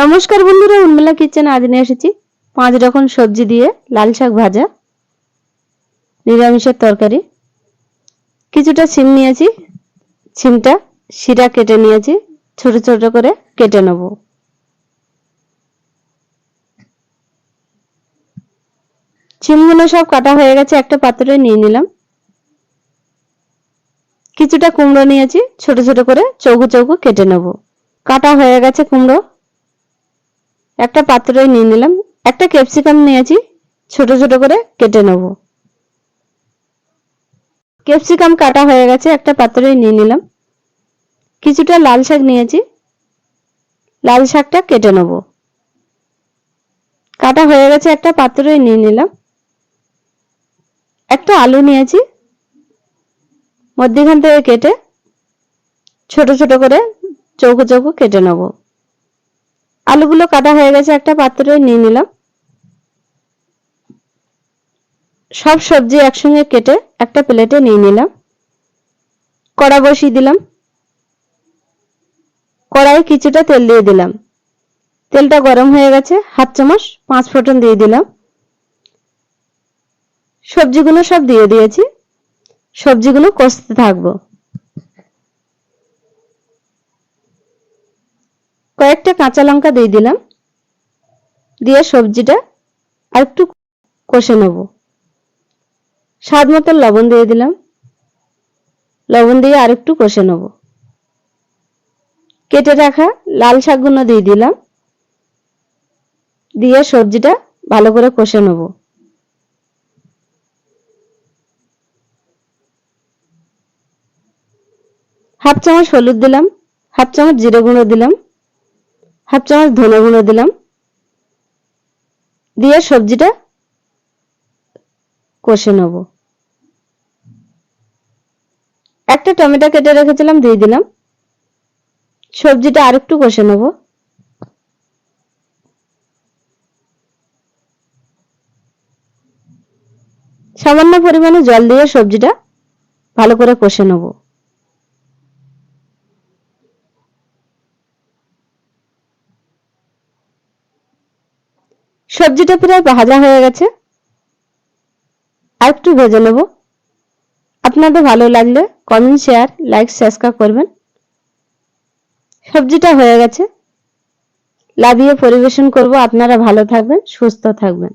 নমস্কার বন্ধুরা উন্মেলা কিচেন আজ নিয়ে এসেছি পাঁচ রকম সবজি দিয়ে লাল শাক ভাজা, নিরামিষের তরকারি, কিছুটা সিম নিয়েছি সিমটা শিরা কেটে নিয়েছি, ছোট ছোট করে কেটে নেব। সিমগুলো সব কাটা হয়ে গেছে, একটা পাত্রে নিয়ে নিলাম। কিছুটা কুমড়ো নিয়েছি, ছোট ছোট করে চৌকো চৌকো কেটে নেব। কাটা হয়ে গেছে কুমড়ো একটা পাত্রে নিয়ে নিলাম। একটা ক্যাপসিকাম নিয়েছি, ছোট ছোট করে কেটে নেব। ক্যাপসিকাম কাটা হয়ে গেছে, একটা পাত্রে নিয়ে নিলাম। কিছুটা লাল শাক নিয়েছি, লাল শাকটা কেটে নেব। কাটা হয়ে গেছে, একটা পাত্রে নিয়ে নিলাম। একটা আলু নিয়েছি, মধ্যখান থেকে কেটে ছোট ছোট করে চৌকো চৌকো কেটে নেব। আলুগুলো কাটা হয়ে গেছে, একটা পাত্রে নিয়ে নিলাম। সব সবজি একসঙ্গে কেটে একটা প্লেটে নিয়ে নিলাম। কড়া বসিয়ে দিলাম। কড়াই কিছুটা তেল দিয়ে দিলাম। তেলটা গরম হয়ে গেছে হাত চামচ পাঁচ ফোটন দিয়ে দিলাম। সবজিগুলো সব দিয়ে দিয়েছি। সবজিগুলো কষতে থাকব। কয়েকটা কাঁচা লঙ্কা দিয়ে দিলাম। দিয়ে সবজিটা আর একটু কষে নেব। স্বাদ মতো লবণ দিয়ে দিলাম। লবণ দিয়ে আর একটু কষে নেব। কেটে রাখা লাল শাকগুলো দিয়ে দিলাম। দিয়ে সবজিটা ভালো করে কষে নেব। হাফ চামচ হলুদ দিলাম, হাফ চামচ জিরে গুঁড়ো দিলাম। হাফ চামচ ধনে গুঁড়ো দিলাম। দিয়ে সবজিটা কষে নেব। একটা টমেটো কেটে রেখেছিলাম, দিয়ে দিলাম। সবজিটা আরেকটু কষে নেব। সামান্য পরিমাণে জল দিয়ে সবজিটা ভালো করে কষে নেব। সবজিটা প্রায় ভাজা হয়ে গেছে। আর একটু ভেজে নেব। আপনাদের ভালো লাগলে কমেন্ট শেয়ার লাইক সাবস্ক্রাইব করবেন। সবজিটা হয়ে গেছে। লাভিয়ে পরিবেশন করব। আপনারা ভালো থাকবেন, সুস্থ থাকবেন।